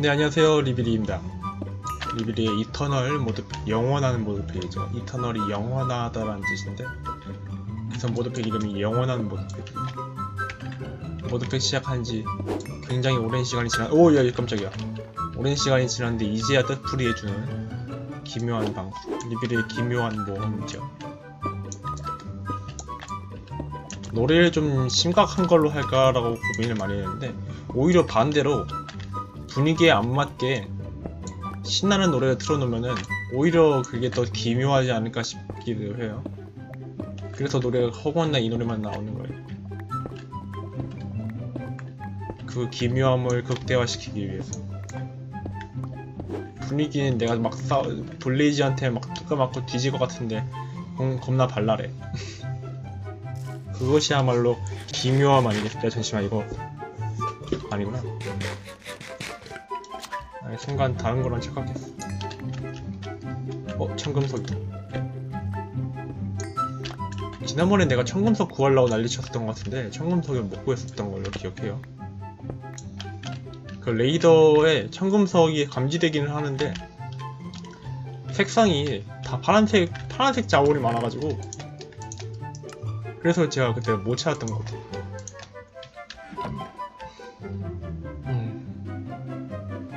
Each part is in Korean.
네 안녕하세요. 리비리입니다. 리비리의 이터널 모드 영원한 모드팩이죠. 이터널이 영원하다라는 뜻인데 그래서 모드팩 이름이 영원한 모드팩 시작한 지 굉장히 오랜 시간이 지난 오야 깜짝이야. 오랜 시간이 지났는데 이제야 뜻풀이 해주는 기묘한 방송 리비리의 기묘한 모험이죠. 노래를 좀 심각한 걸로 할까라고 고민을 많이 했는데 오히려 반대로 분위기에 안 맞게 신나는 노래를 틀어놓으면은 오히려 그게 더 기묘하지 않을까 싶기도 해요. 그래서 노래가 허구한나 이 노래만 나오는 거예요. 그 기묘함을 극대화시키기 위해서. 분위기는 내가 막 싸, 블레이즈한테 막 뚜까 맞고 뒤질 것 같은데 겁- 겁나 발랄해. 그것이야말로 기묘함 아니겠어요? 잠시만 이거 아니구나. 아니, 순간 다른 거랑 착각했어. 어, 청금석이다. 지난번에 내가 청금석 구하려고 난리쳤었던 것 같은데 청금석을 못 구했었던 걸로 기억해요. 그 레이더에 청금석이 감지되기는 하는데 색상이 다 파란색 파란색 자울이 많아가지고 그래서 제가 그때 못 찾았던 것 같아요.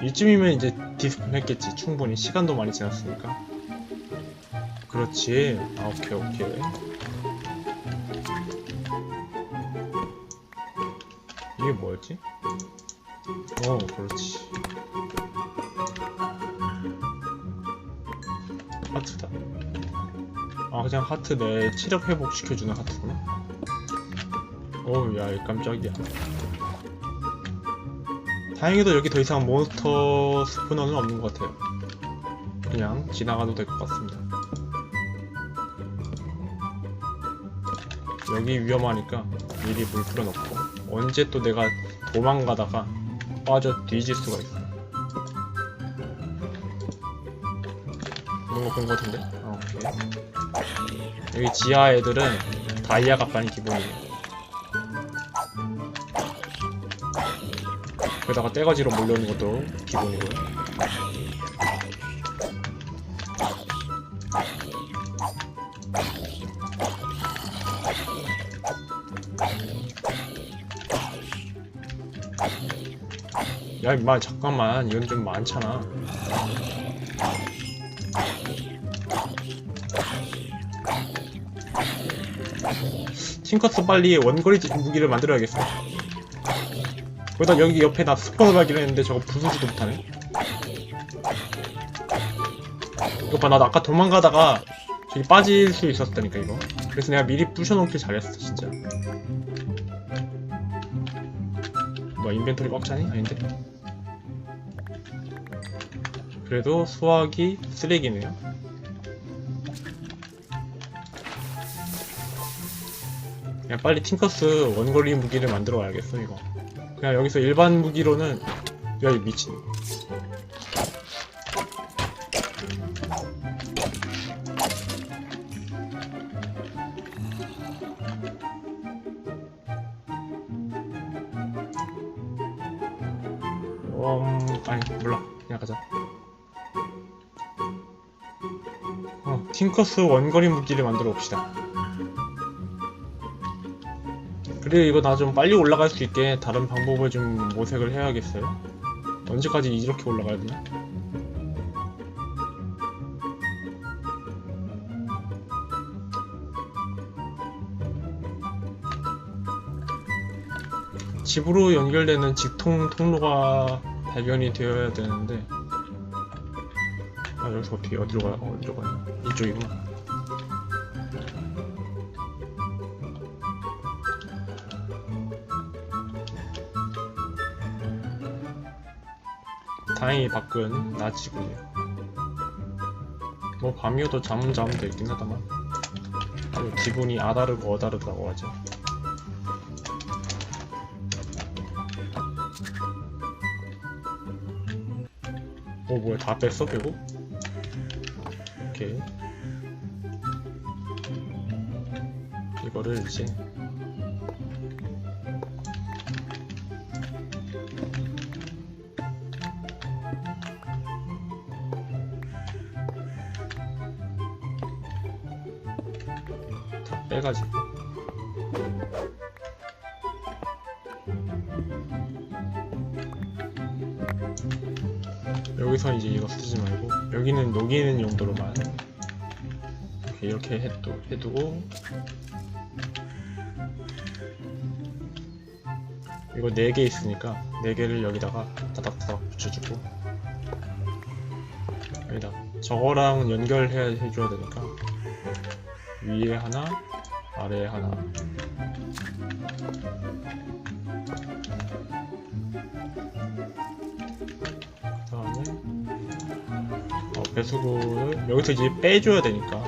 이쯤이면 이제 디스플 했겠지. 충분히 시간도 많이 지났으니까. 그렇지. 아, 오케이, 오케이. 이게 뭐였지? 어, 그렇지. 하트다. 아, 그냥 하트 내 체력 회복 시켜주는 하트구나. 어우, 야, 이 깜짝이야. 다행히도 여기 더 이상 몬스터 스포너는 없는 것 같아요. 그냥 지나가도 될 것 같습니다. 여기 위험하니까 미리 물 뿌려놓고 언제 또 내가 도망가다가 빠져 뒤질 수가 있어. 이런 거본 것 같은데? 아, 오케이. 여기 지하 애들은 다이아 갑반이 기본이에요. 게다가 떼가지로 몰려오는 것도 기본이고요. 야 임마 잠깐만. 이건 좀 많잖아. 팅커스 빨리 원거리 무기를 만들어야겠어 거기다 여기 옆에 나 스포너 발견했는데 저거 부수지도 못하네. 이거 봐, 나 아까 도망가다가 저기 빠질 수 있었다니까 이거. 그래서 내가 미리 부셔놓길 잘했어 진짜. 뭐 인벤토리 꽉 차니? 아닌데? 그래도 수학이 쓰레기네요 그냥 빨리 팅커스 원거리 무기를 만들어 와야겠어 이거. 그냥 여기서 일반 무기로는 야이 미친. 음, 아니 몰라. 그냥 가자. 어, 팅커스 원거리 무기를 만들어 봅시다 그래 이거 나 좀 빨리 올라갈 수 있게 다른 방법을 좀 모색을 해야겠어요? 언제까지 이렇게 올라가야 되나? 집으로 연결되는 직통 통로가 발견이 되어야 되는데 아 여기서 어떻게 어디로 가 어디로 가냐 이쪽이구나 다행히 밖은 낮이군요. 뭐 밤이어도 잠은 자면 되긴 하다만 아주 기분이 아다르고 어다르다고 하죠. 오 뭐야 다 뺐어 결국? 오케이. 이거를 이제 빼가지고. 여기서 이제 이거 쓰지 말고 여기는 녹이는 용도로만 이렇게, 해두, 해두고. 이거 4개 있으니까 4개를 여기다가 다닥다닥 붙여주고. 여기다 저거랑 연결해 해줘야 되니까. 위에 하나 아래에 하나. 그 다음에 어, 배수구를 여기서 이제 빼줘야 되니까.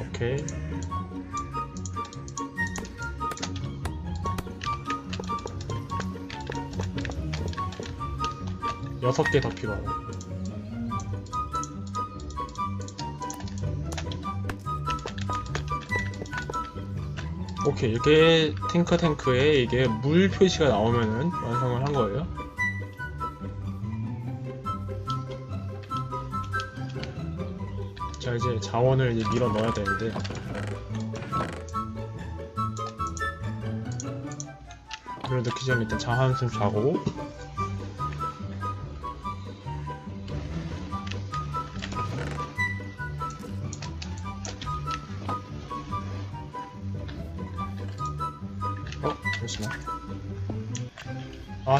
오케이 여섯 개 더 필요하다 오케이 이렇게 탱크 탱크에 이게 물 표시가 나오면은 완성을 한 거예요. 자 이제 자원을 이제 밀어 넣어야 되는데. 넣기 전에 일단 자 한 숨 자고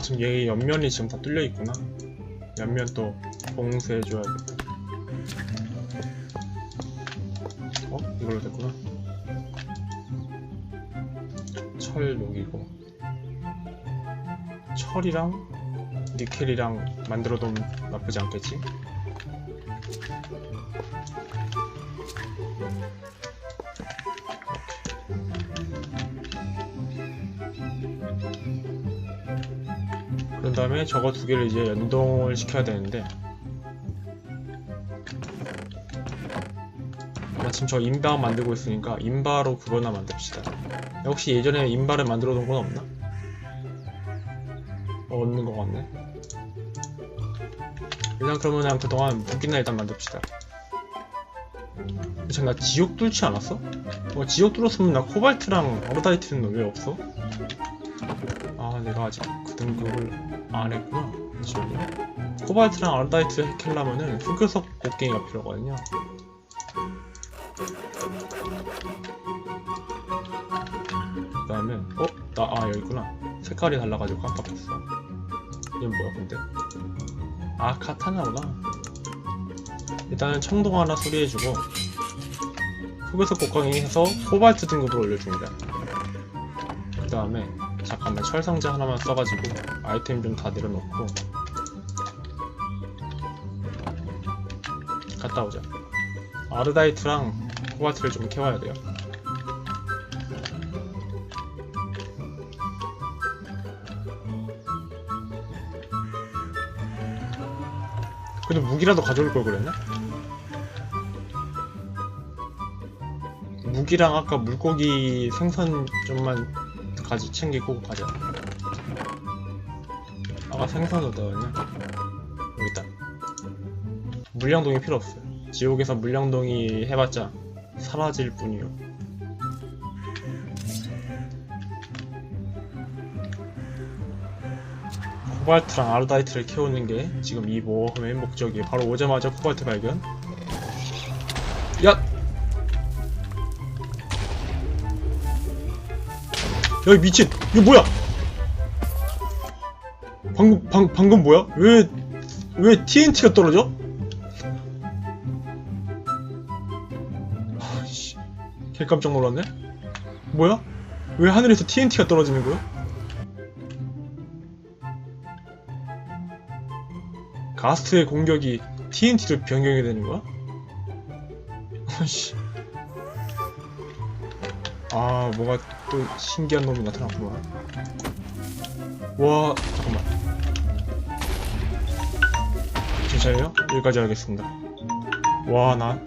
지금 얘 옆면이 지금 다 뚫려 있구나 옆면 또 봉쇄해줘야겠다 어? 이걸로 됐구나 철 녹이고 철이랑 니켈이랑 만들어도 나쁘지 않겠지? 다음에 저거 두 개를 이제 연동을 시켜야 되는데 마침 저 인바 만들고 있으니까 인바로 그거나 만듭시다 혹시 예전에 인바를 만들어 놓은 건 없나? 어, 없는 것 같네 일단 그러면 그동안 무기나 일단 만듭시다 잠깐 나 지옥 뚫지 않았어? 어, 지옥 뚫었으면 나 코발트랑 어르다이트는 왜 없어? 아 내가 아직 그 등급을 안 했구나. 잠시만요. 코발트랑 아르다이트 해kell라면은 흑요석 곡괭이가 필요하거든요. 그 다음에 어? 나 아 여기 있구나. 색깔이 달라가지고 깜빡했어. 이건 뭐야 근데? 아 카타나구나. 일단은 청동 하나 수리해주고 흑요석 곡괭이 해서 코발트 등급으로 올려줍니다. 그 다음에 잠깐만 철상자 하나만 써가지고 아이템 좀 다 내려놓고 갔다 오자 아르다이트랑 코발트를 좀 캐와야 돼요 그래도 무기라도 가져올 걸 그랬나? 무기랑 아까 물고기 생선 좀만 가지 챙기고 가자. 아까 생선 어디다 냐 여기 있다. 물량동이 필요 없어요. 지옥에서 물량동이 해봤자 사라질 뿐이요. 코발트랑 아르다이트를 키우는 게 지금 이 모험의 목적이에요. 바로 오자마자 코발트 발견. 야, 이 미친! 이거 뭐야! 방금, 방, 방금 뭐야? 왜, 왜 TNT가 떨어져? 아씨, 개 깜짝 놀랐네? 뭐야? 왜 하늘에서 TNT가 떨어지는 거야? 가스트의 공격이 TNT로 변경이 되는 거야? 아씨. 아, 뭐가 또 신기한 놈이 나타났구만. 와, 잠깐만. 잠시만요. 여기까지 하겠습니다. 와, 나